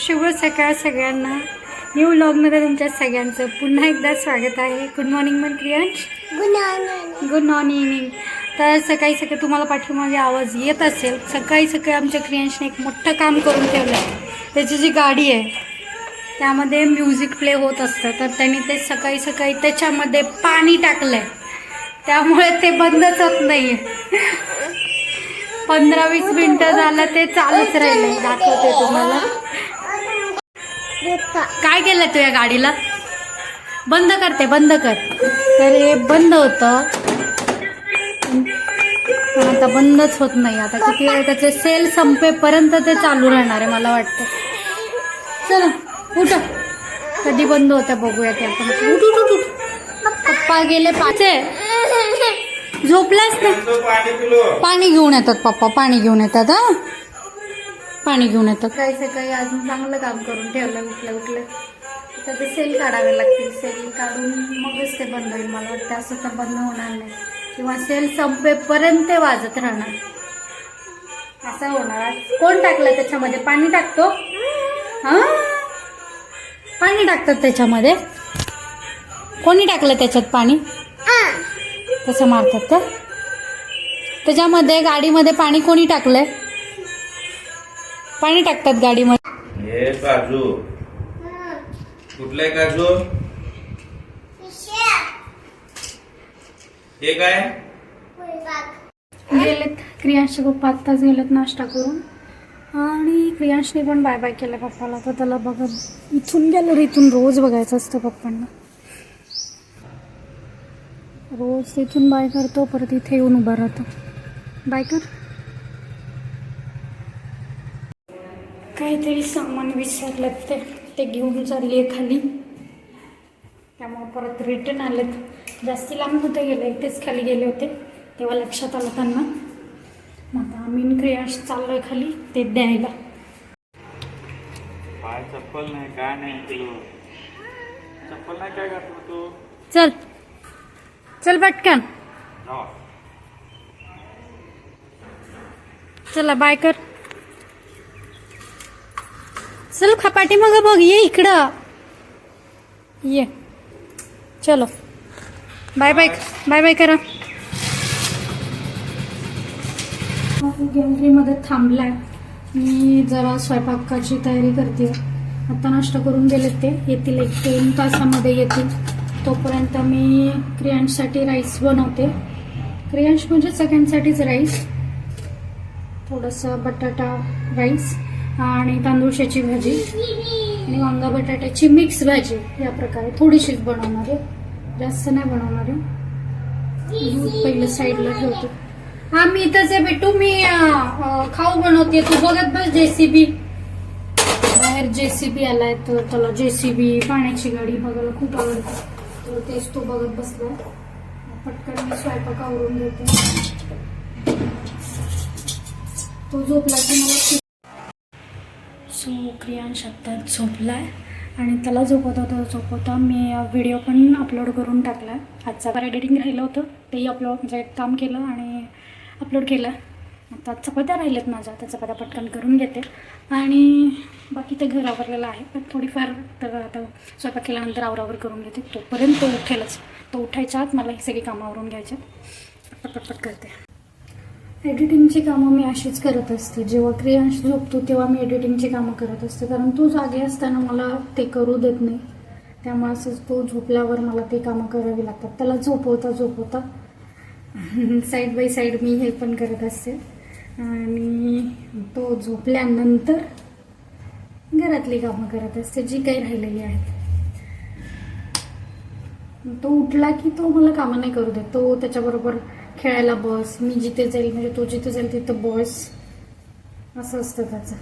शुभ सकाळ सगळ्यांना. न्यू व्लॉगमध्ये तुमच्या सगळ्यांचं पुन्हा एकदा स्वागत आहे. गुड मॉर्निंग मन क्रियांश गुड मॉर्निंग तर सकाळी सकाळी तुम्हाला पाठीमागे आवाज येत असेल. सकाळी सकाळी आमच्या क्रियांशने एक मोठं काम करून ठेवलं आहे त्याची जी गाडी आहे त्यामध्ये म्युझिक प्ले होत असतं. तर त्यांनी ते सकाळी सकाळी त्याच्यामध्ये पाणी टाकलं आहे त्यामुळे ते बंदच होत नाही पंधरा वीस मिनटं झालं ते चालूच राहिले दाखवते तुम्हाला काय गाडीला? बंद करते बंद कर. तर हे बंद होतं. पण आता बंदच होत नाही. आता किती वेळ त्याचे सेल संपेपर्यंत ते चालू राहणार आहे मला वाटतं. चला उठ. कधी बंद होतं बघूया ते आपण. उठ उठ उठ पप्पा गेले पाचे. झोपलाच ना? पाणी पाणी घेऊन येतात पप्पा पाणी घेऊन येतात हा? पाणी घेऊन येतात. काही सकाळी अजून चांगलं काम करून ठेवलं उठलं उठलं. त्याचे सेल काढावे लागतील. सेल काढून मगच ते बंद होईल मला वाटतं. असं तर बंद होणार नाही. किंवा सेल संपेपर्यंत ते वाजत राहणार. असं होणार. कोण टाकलं त्याच्यामध्ये? पाणी टाकतो? हा? पाणी टाकतात त्याच्यामध्ये? कोणी टाकलं त्याच्यात पाणी? कसं मारतात ते त्याच्यामध्ये गाडीमध्ये पाणी कोणी टाकलंय? पाणी टाकतात गाडीमध्ये. कुठलं आहे काजू? हे काय? गेलेत. क्रियांशचे पप्पा आत्ताच गेलेत नाश्ता करून. आणि क्रियांशने पण बाय बाय केलं पप्पाला. तर त्याला बघत इथून गेलं रे इथून रोज बघायचं असतं पप्पांना. रोज तिथून बाय करतो परत इथे येऊन उभा राहतो. बाय कर. काहीतरी सामान विसरलं ते ते घेऊन चालली आहे खाली त्यामुळे परत रिटर्न आलेत. जास्ती लांब होते गेले? एकटेच खाली गेले होते तेव्हा लक्षात आलं त्यांना. मग आता आम्ही क्रियाश चाललोय खाली ते द्यायला. पाय चप्पल नाही काय नाही किलो चप्पल नाही काय घातलं तू? चल. चल पटकन. चला बाय कर. चल खपाटी मग बघ ये इकडं. ये. चलो. बाय बाय बाय बाय करा. गॅलरीमध्ये थांबलाय. मी जरा स्वयंपाकाची तयारी करते. आता नाश्ता करून गेलेत ते. येतील एक दोन तासामध्ये येतील. तोपर्यंत मी क्रियांशसाठी राईस बनवते. क्रियांश म्हणजे सगळ्यांसाठीच राईस थोडंसं बटाटा राईस आणि तांदूळशाची भाजी आणि वांगा बटाट्याची मिक्स भाजी या प्रकारे थोडीशीच बनवणार आहे. जास्त नाही बनवणार आहे. दूध पहिलं साईडला ठेवतो. हा मी इथंच आहे बेटू. मी खाऊ बनवते तू बघत बस जेसीबी बाहेर जेसीबी आलाय तर त्याला जेसीबी पाण्याची गाडी बघायला खूप आवडते. तर तेच तो बघत बसलाय. पटकन मी स्वयंपाक आवरून घेते. तो झोपला की मला सो शब्दात झोपला आहे आणि त्याला झोपवता तो झोपवता मी व्हिडिओ पण अपलोड करून टाकला आजचा पण एडिटिंग राहिलं होतं. तेही अपलोड म्हणजे काम केलं आणि अपलोड केलं. आता चपात्या राहिल्यात माझ्या. त्या चपात्या पटकन करून घेते. आणि बाकी ते घर आवरलेलं आहे. पण थोडीफार तर आता स्वयंपाक केल्यानंतर आवरावर करून घेते. तोपर्यंत तो उठेलच. तो उठायच्या आत मला ही सगळी कामावरून घ्यायच्यात पटपट करते. एडिटिंगची कामं मी अशीच करत असते. जेव्हा क्रियांश झोपतो तेव्हा मी एडिटिंगची कामं करत असते. कारण तो जागे असताना मला ते करू देत नाही. त्यामुळे असंच तो झोपल्यावर मला ते कामं करावी लागतात. त्याला झोपवता झोपवता साईड बाय साईड मी हे पण करत असते. आणि तो झोपल्यानंतर घरातली कामं करत असते जी काही राहिलेली आहेत. तो उठला की तो मला कामं नाही करू देत. तो त्याच्याबरोबर खेळायला बस मी जिथे जाईल म्हणजे तो जिथे जाईल तिथं बस असं असतं त्याचं.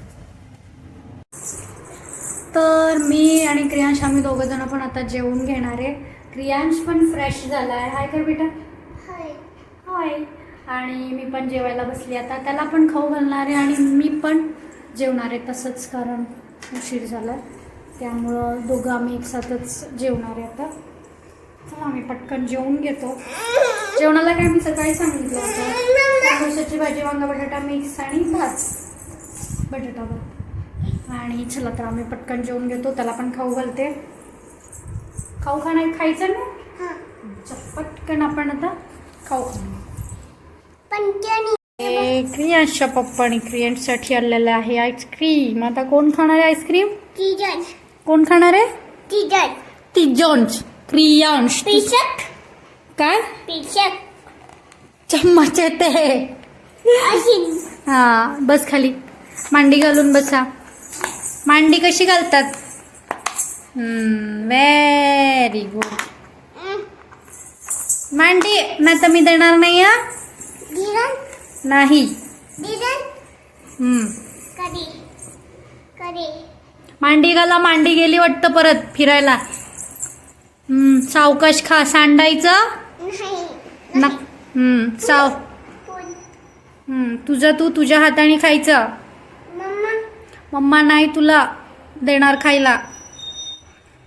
तर मी आणि क्रियांश आम्ही दोघं जण पण आता जेवून घेणार आहे. क्रियांश पण फ्रेश झाला आहे हाय कर बेटा. हाय आणि मी पण जेवायला बसली आता. त्याला पण खाऊ घालणार आहे आणि मी पण जेवणार आहे. तसंच कारण उशीर झाला त्यामुळं दोघं आम्ही एकसाथच जेवणार आहे आता. चला आम्ही पटकन जेवून घेतो. जेवणाला काय मी सकाळी सांगितलं होतं? भाजी वांगा बटाटा मिक्स आणि भात. बटाटा भात. आणि चला तर आम्ही पटकन जेवून घेतो. त्याला पण खाऊ घालते. खाऊ खाणं खायचं ना? पटकन आपण आता खाऊ खाऊ. क्रियांशच्या पप्पाने क्रियांसाठी आणलेलं आहे आईस्क्रीम. आता कोण खाणार आहे आईस्क्रीम? कोण खाणार आहे? तिजोंच क्रियांश. काय? चम्मच येते. हा बस खाली. मांडी घालून बसा. मांडी कशी घालतात? व्हेरी गुड मांडी नाही तर मी देणार नाही हा? नाही. मांडी घाला मांडी गेली वाटतं परत फिरायला. सावकाश खा सांडायचं. ना हम्म, साव हम्म, तुझं तू तुझ्या हाताने खायचं. मम्मा. मम्मा नाही तुला देणार खायला.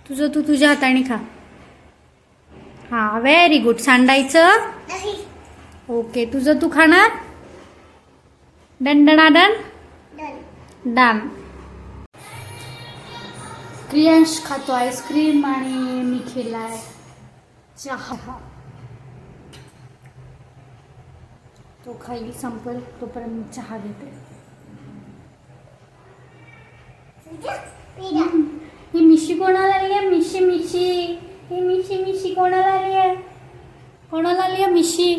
तुझं तू तुझ्या हाताने खा. हा व्हेरी गुड सांडायचं? ओके तुझं तू खाणार? दंडनादन डन? डान. क्रियांश खातो आईस्क्रीम आणि मी खेळाय चहा. तो खाईल संपल तोपर्यंत मी चहा घेते. ही मिशी कोणाला आली आहे? मिशी मिशी. ही मिशी मिशी कोणाला आली आहे? कोणाला आली आहे मिशी?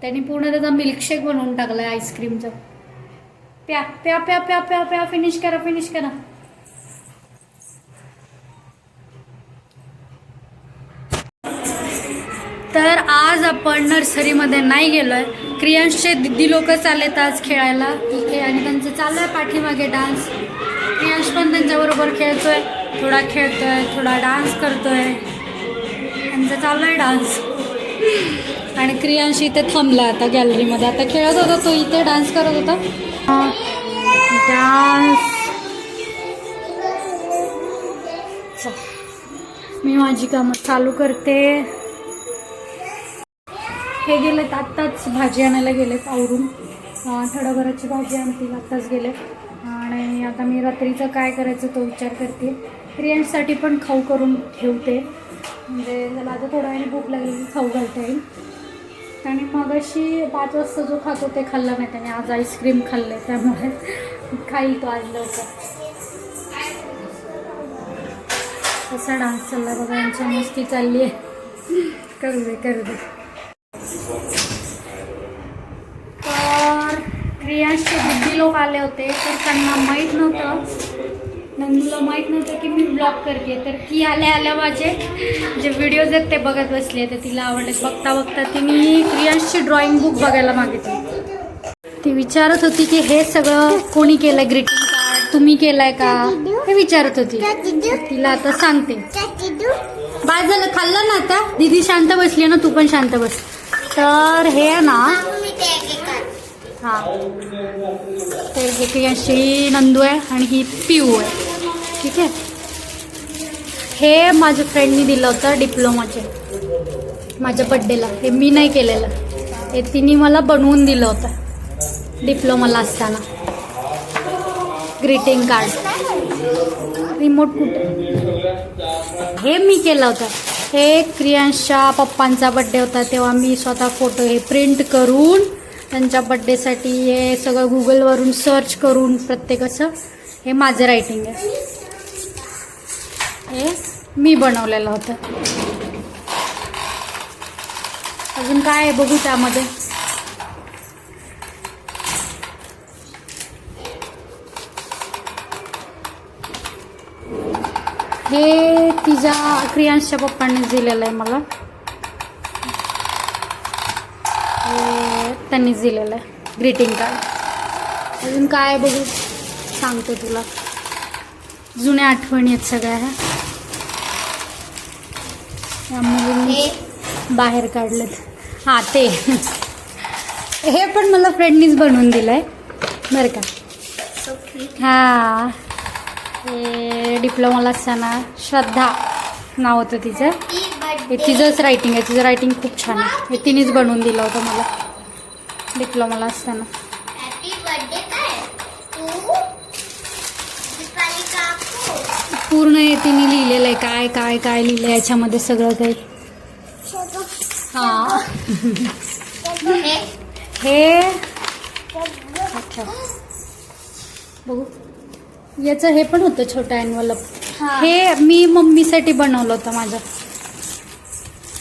त्यांनी पूर्ण त्याचा मिल्कशेक बनवून टाकलाय आईस्क्रीमचं प्या प्या प्या प्या प्या प्या फिनिश करा फिनिश करा. आपण नर्सरीमध्ये नाही गेलोय. क्रियांशचे दिदी लोक चालेत आज खेळायला. ठीक आणि त्यांचं चालू आहे पाठीमागे डान्स. क्रियांश पण त्यांच्याबरोबर खेळतोय. थोडा खेळतोय थोडा डान्स करतोय. त्यांचं चालू आहे डान्स. आणि क्रियांश इथे थांबला आता गॅलरीमध्ये. आता खेळत होता तो इथे डान्स करत होता. डान्स. मी माझी कामं चालू करते. हे गेलेत आत्ताच भाजी आणायला गेलेत आवरून. थडभराची भाजी आणतील आत्ताच गेले आणि आता मी रात्रीचं काय करायचं तो विचार करते. प्रियांसाठी पण खाऊ करून ठेवते. म्हणजे मला आता थोड्या वेळाने भूक लागली खाऊ घालता येईल आणि मग अशी पाच वाजता जो खातो ते खाल्ला नाही त्याने. आज आईस्क्रीम खाल्ले त्यामुळे. खाईल तो आज लवकर. कसा डान्स चालला बघा यांच्या मस्ती चालली आहे करू दे करू दे तर क्रियांशचे बुद्धी लोक आले होते तर त्यांना माहीत नव्हतं. नंदूला माहीत नव्हतं की मी ब्लॉग करते तर ती आल्या आल्या माझे जे व्हिडिओज आहेत ते बघत बसले तर तिला आवडले. बघता बघता तिने क्रियांशची ड्रॉइंग बुक बघायला मागितली. ती विचारत होती की हे सगळं कोणी केलं ग्रीटिंग कार्ड तुम्ही केलंय का? हे विचारत होती. तिला आता सांगते. बाय झालं खाल्लं ना आता? दीदी शांत बसली ना तू पण शांत बस. तर हे ना हा तर हे काही अशी नंदू आहे आणि ही पिऊ आहे. ठीक आहे? हे माझ्या फ्रेंडनी दिलं होतं डिप्लोमाचे माझ्या बड्डेला हे मी नाही केलेलं. हे तिने मला बनवून दिलं होतं. डिप्लोमाला असताना. ग्रीटिंग कार्ड रिमोट कुठे? हे मी केलं होतं. हे क्रियांशा पप्पांचा बड्डे होता. तेव्हा मी स्वतः फोटो हे प्रिंट करून त्यांच्या बड्डेसाठी हे सगळं गुगलवरून सर्च करून प्रत्येकाचं हे माझं रायटिंग आहे. हे मी बनवलेलं होतं. अजून काय आहे बघू त्यामध्ये. हे तिच्या क्रियांशच्या पप्पांनी दिलेलं आहे मला. त्यांनीच दिलेलं आहे ग्रीटिंग कार्ड अजून काय बघू? सांगते तुला. जुन्या आठवणी आहेत सगळ्या. ह्या या मुलींनी बाहेर काढलेत. हां ते. हे पण मला फ्रेंडनीच बनवून दिलं आहे बरं का? हां. हे डिप्लोमाला असताना श्रद्धा नाव होतं तिचं. हे तिचंच रायटिंग आहे. तिचं रायटिंग खूप छान आहे. हे तिनेच बनवून दिलं होतं मला. डिप्लोमाला असताना. पूर्ण हे तिने लिहिलेलं आहे. काय काय काय लिहिलंय याच्यामध्ये सगळं काही? हा. हे. अच्छा बघू. याचं हे पण होतं छोटा अॅन्युअल हे. मी मम्मीसाठी बनवलं होतं माझ्या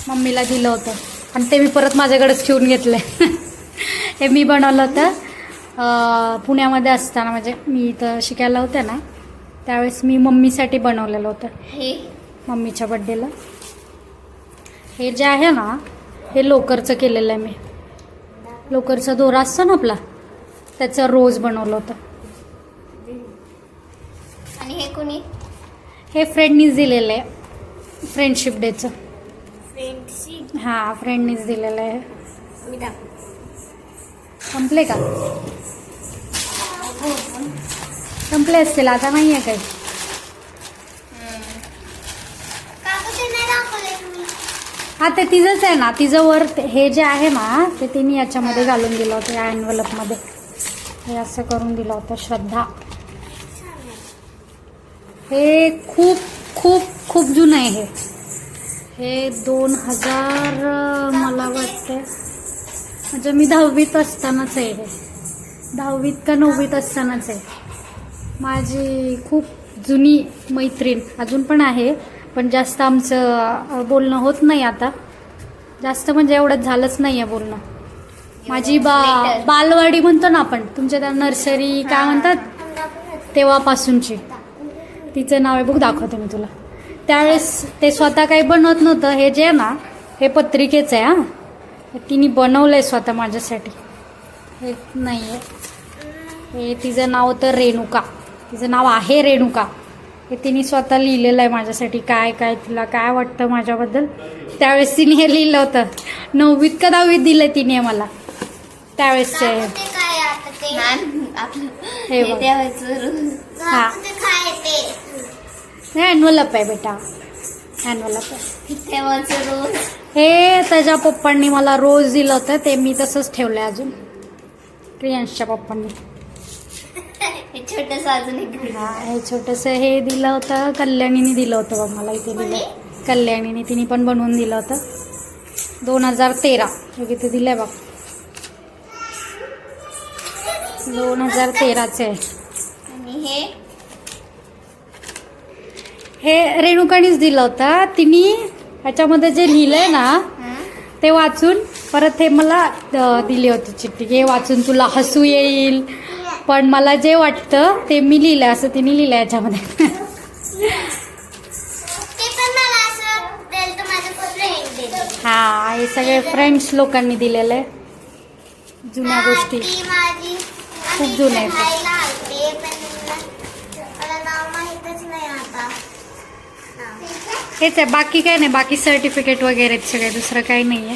मम्मीला दिलं होतं. आणि ते मी परत माझ्याकडेच ठेवून घेतलं हे मी बनवलं होतं. पुण्यामध्ये असताना म्हणजे मी इथं शिकायला होते ना त्यावेळेस मी मम्मीसाठी बनवलेलं होतं. हे? मम्मीच्या बड्डेला. हे जे आहे ना हे लोकरचं केलेलं आहे मी. लोकरचा दोरा असतो ना आपला त्याचं रोज बनवलं होतं. आणि हे कोणी? हे फ्रेंडनीच दिलेलं आहे. फ्रेंडशिप डेचं फ्रेंडशिप हां फ्रेंडनीच दिलेलं आहे. संपले का? संपले असतील आता नाही आहे काही हा ते तिचंच आहे ना तिचं वर हे जे आहे ना ते तिने याच्यामध्ये घालून दिलं होतं या एनवलपमध्ये हे असं करून दिलं होतं श्रद्धा. हे खूप खूप खूप जुनं आहे हे. हे दोन हजार मला वाटतं म्हणजे मी दहावीत असतानाच आहे हे. दहावीत का नववीत असतानाच आहे. माझी खूप जुनी मैत्रीण अजून पण आहे पण जास्त आमचं बोलणं होत नाही आता. जास्त म्हणजे एवढंच झालंच नाही आहे बोलणं. माझी बा. बालवाडी म्हणतो ना आपण तुमच्या त्या नर्सरी काय म्हणतात? तेव्हापासूनची. तिचं नाव आहे बघ दाखवते मी तुला. त्यावेळेस ते स्वतः काही बनवत नव्हतं हे जे आहे ना हे पत्रिकेचं आहे हे. तिने बनवलं आहे स्वतः माझ्यासाठी. हे नाही आहे हे तिचं नाव होतं रेणुका. तिचं नाव आहे रेणुका. हे तिने स्वतः लिहिलेलं आहे माझ्यासाठी. काय काय तिला काय वाटतं माझ्याबद्दल? त्यावेळेस तिने हे लिहिलं होतं. नववीत का दहावीत दिलं तिने मला? त्यावेळेसचे आहे. ते काय आता ते? आपलं. हे बघ. हा. ते काय ते? हे ॲन्युअलअप आहे बेटा. ॲन्युअलअप आहे. तेव्हाचं रोज हे त्याच्या पप्पांनी मला रोज दिलं होतं ते मी तसंच ठेवलं आहे अजून. प्रियांशच्या पप्पांनी. हे छोटस अजून हा छोटंसं हे दिलं होतं कल्याणीने दिलं होतं बघ मला इथे दिलं कल्याणीने तिने पण बनवून दिलं होतं. दोन हजार तेरा हे किती दिलं आहे बघ. दोन हजार तेराचे. आहे हे? हे रेणुकानीच दिलं होतं तिने ह्याच्यामध्ये जे लिहिलंय ना? ते वाचून परत हे मला दिली होती चिठ्ठी. हे वाचून तुला हसू येईल. पण मला जे वाटतं ते मी लिहिलं असं तिने लिहिलं याच्यामध्ये हा हे सगळे फ्रेंड्स लोकांनी दिलेलं. आहे जुन्या गोष्टी. खूप जुने आहेत. खायला आलते पण मला नाव माहीतच नाही आता नाव. हेच आहे बाकी काय नाही बाकी सर्टिफिकेट वगैरे आहेत सगळे दुसरं काही नाही आहे.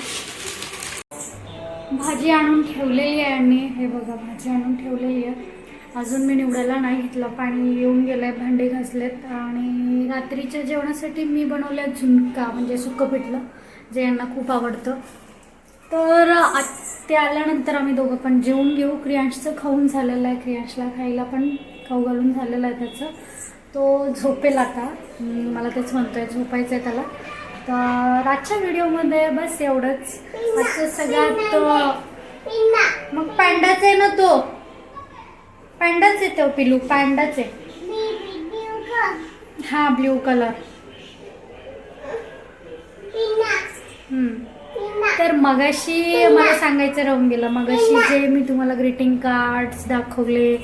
भाजी आणून ठेवलेली आहे आणि हे बघा भाजी आणून ठेवलेली आहे. अजून मी निवडायला नाही घेतलं. पाणी येऊन गेलं आहे भांडे घासलेत. आणि रात्रीच्या जेवणासाठी मी बनवल्या झुणका म्हणजे सुकं पिठलं जे यांना खूप आवडतं. तर आ- ते आल्यानंतर आम्ही दोघं पण जेवून घेऊ. क्रियांशचं खाऊन झालेलं आहे. क्रियांशला खायला पण खाऊ घालून झालेलं आहे त्याचं. तो झोपेल आता. मला तेच म्हणतोय झोपायचं आहे त्याला. तर आजच्या व्हिडिओमध्ये बस एवढंच. आजचं सगळ्यात मग पॅन्डाच आहे ना तो. पॅन्डाच आहे तो पिलू. पॅन्डाच आहे. हा ब्ल्यू कलर. तर मगाशी मला सांगायचं राहून गेलं. मगाशी जे मी तुम्हाला ग्रीटिंग कार्ड्स दाखवले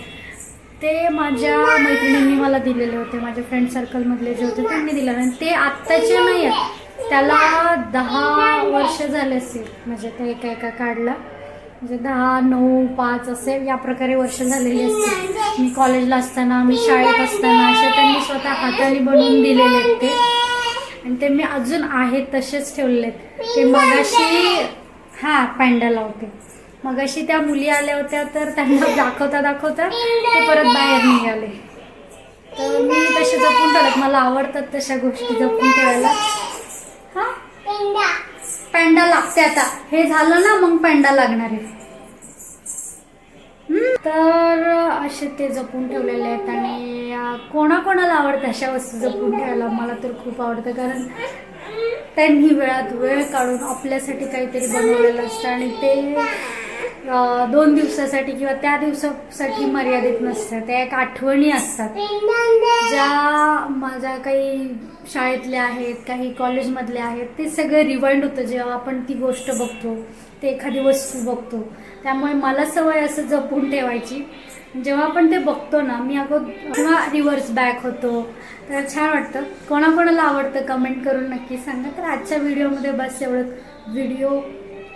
ते माझ्या मैत्रिणींनी मला दिलेले होते. माझ्या फ्रेंड सर्कलमधले जे होते त्यांनी दिले आणि ते आत्ताचे नाही आहेत त्याला दहा वर्ष झाले असतील म्हणजे ते एका एका काढलं म्हणजे दहा नऊ पाच असे या प्रकारे वर्ष झालेली असतील. मी कॉलेजला असताना मी शाळेत असताना असे त्यांनी स्वतः हाताने बनवून दिलेले आहेत ते. आणि ते मी अजून आहेत तसेच ठेवलेले आहेत. ते मगाशी हां पॅन्डा लावते मगाशी त्या मुली आल्या होत्या तर त्यांना दाखवता दाखवता ते परत बाहेर निघाले. तर मी तसे जपून ठेवल्यात. मला आवडतात तशा गोष्टी जपून ठेवायला. हां. पॅन्डा लागते आता. हे झालं ना मग पॅन्डा लागणार आहे? तर असे ते जपून ठेवलेले आहेत आणि कोणाकोणाला आवडतं अशा वस्तू जपून ठेवायला मला तर खूप आवडतं. कारण त्यांनी वेळात वेळ काढून आपल्यासाठी काहीतरी बनवलेलं असतं आणि ते दोन दिवसासाठी किंवा त्या दिवसासाठी मर्यादित नसतं. त्या एक आठवणी असतात. ज्या माझ्या काही शाळेतले आहेत काही कॉलेजमधले आहेत ते सगळं रिवाइंड होतं जेव्हा आपण ती गोष्ट बघतो ते एखादी वस्तू बघतो. त्यामुळे मला सवय असं जपून ठेवायची. जेव्हा आपण ते बघतो ना मी अगं किंवा रिव्हर्स बॅक होतो. तर छान वाटतं. कोणाकोणाला आवडतं कमेंट करून नक्की सांगा. तर आजच्या व्हिडिओमध्ये बस एवढं व्हिडिओ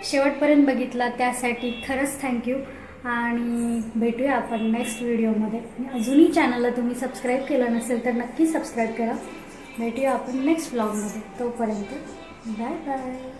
शेवटपर्यंत बघितला त्यासाठी खरंच थँक्यू आणि भेटूया आपण नेक्स्ट व्हिडिओमध्ये अजूनही चॅनलला तुम्ही सबस्क्राईब केलं नसेल तर नक्की सबस्क्राईब करा. भेटूया आपण नेक्स्ट ब्लॉगमध्ये तोपर्यंत बाय बाय